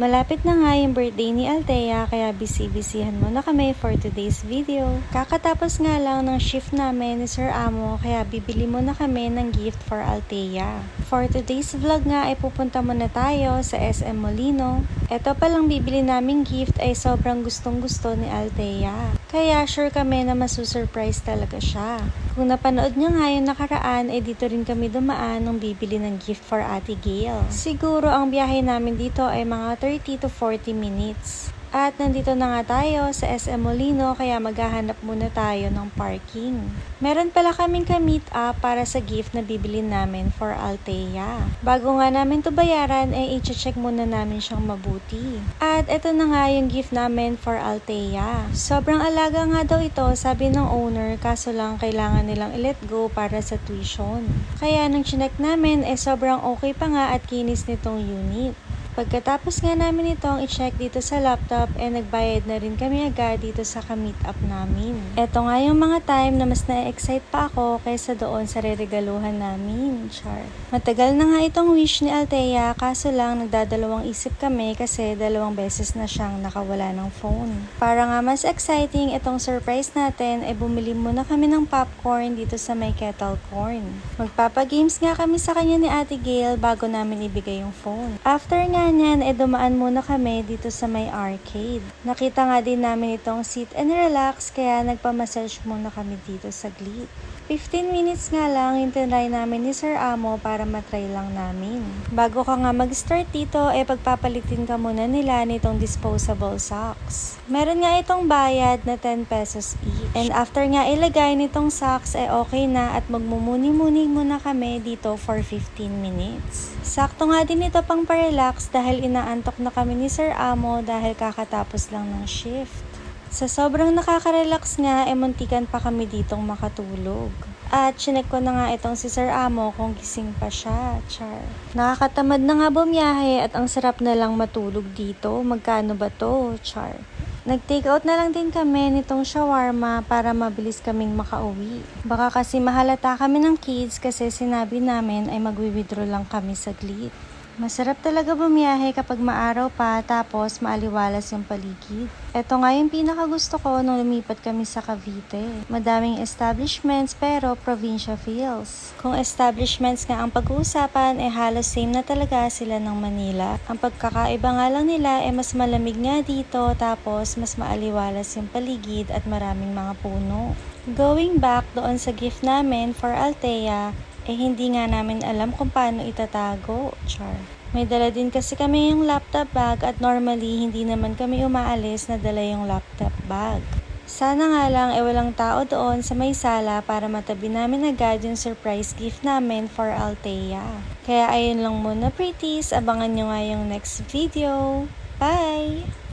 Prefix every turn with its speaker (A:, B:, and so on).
A: Malapit na nga yung birthday ni Althea kaya busy-busyhan muna kami for today's video. Kakatapos nga lang ng shift namin ni Sir Amo kaya bibili muna kami ng gift for Althea. For today's vlog nga ay pupunta muna tayo sa SM Molino. Ito palang bibili naming gift ay sobrang gustong gusto ni Althea. Kaya sure kami na masusurprise talaga siya. Kung napanood niyo nga yung nakaraan, eh dito rin kami dumaan nung bibili ng gift for Ate Gail. Siguro ang biyahe namin dito ay mga 30 to 40 minutes. At nandito na nga tayo sa SM Molino kaya maghahanap muna tayo ng parking. Meron pala kaming ka-meet up para sa gift na bibili namin for Althea. Bago nga namin to bayaran, eh i-check muna namin siyang mabuti. At ito na nga yung gift namin for Althea. Sobrang alaga nga daw ito, sabi ng owner, kaso lang kailangan nilang i-let go para sa tuition. Kaya nung chinek namin, eh sobrang okay pa nga at kinis nitong unit. Pagkatapos nga namin itong i-check dito sa laptop, eh nagbayad na rin kami agad dito sa ka-meet up namin. Ito nga yung mga time na mas na-excite pa ako kaysa doon sa reregaluhan namin, char. Matagal na nga itong wish ni Althea, kaso lang nagdadalawang isip kami kasi dalawang beses na siyang nakawala ng phone. Para nga mas exciting itong surprise natin, ay bumili muna kami ng popcorn dito sa may kettle corn. Magpapagames nga kami sa kanya ni Ate Gail bago namin ibigay yung phone. After nga niyan, eh dumaan muna kami dito sa may arcade. Nakita nga din namin itong sit and relax kaya nagpamassage muna kami dito saglit. 15 minutes nga lang yung tinry namin ni Sir Amo para matry lang namin. Bago ka nga mag-start dito, eh pagpapalitin ka muna nila nitong disposable socks. Meron nga itong bayad na 10 pesos each. And after nga ilagay nitong socks, eh okay na at magmumuni-muni muna kami dito for 15 minutes. Sakto nga din ito pang pa-relax dahil inaantok na kami ni Sir Amo dahil kakatapos lang ng shift. Sa sobrang nakaka-relax nga, eh muntikan pa kami ditong makatulog. At chinek ko na nga itong si Sir Amo kung gising pa siya, char. Nakakatamad na nga bumiyahe at ang sarap na lang matulog dito. Magkano ba to, char? Nag-take out na lang din kami nitong shawarma para mabilis kaming makauwi. Baka kasi mahalata kami ng kids kasi sinabi namin ay magwi-withdraw lang kami saglit. Masarap talaga bumiyahe kapag maaraw pa tapos maaliwalas yung paligid. Ito nga yung pinaka gusto ko nung lumipat kami sa Cavite. Madaming establishments pero provincia feels. Kung establishments nga ang pag-uusapan, eh halos same na talaga sila ng Manila. Ang pagkakaiba nga lang nila eh mas malamig nga dito tapos mas maaliwalas yung paligid at maraming mga puno. Going back doon sa gift namin for Althea, eh hindi nga namin alam kung paano itatago, char. May dala din kasi kami yung laptop bag at normally hindi naman kami umaalis na dala yung laptop bag. Sana nga lang eh walang tao doon sa may sala para matabi namin agad yung surprise gift namin for Althea. Kaya ayun lang muna pretties, abangan nyo nga yung next video. Bye!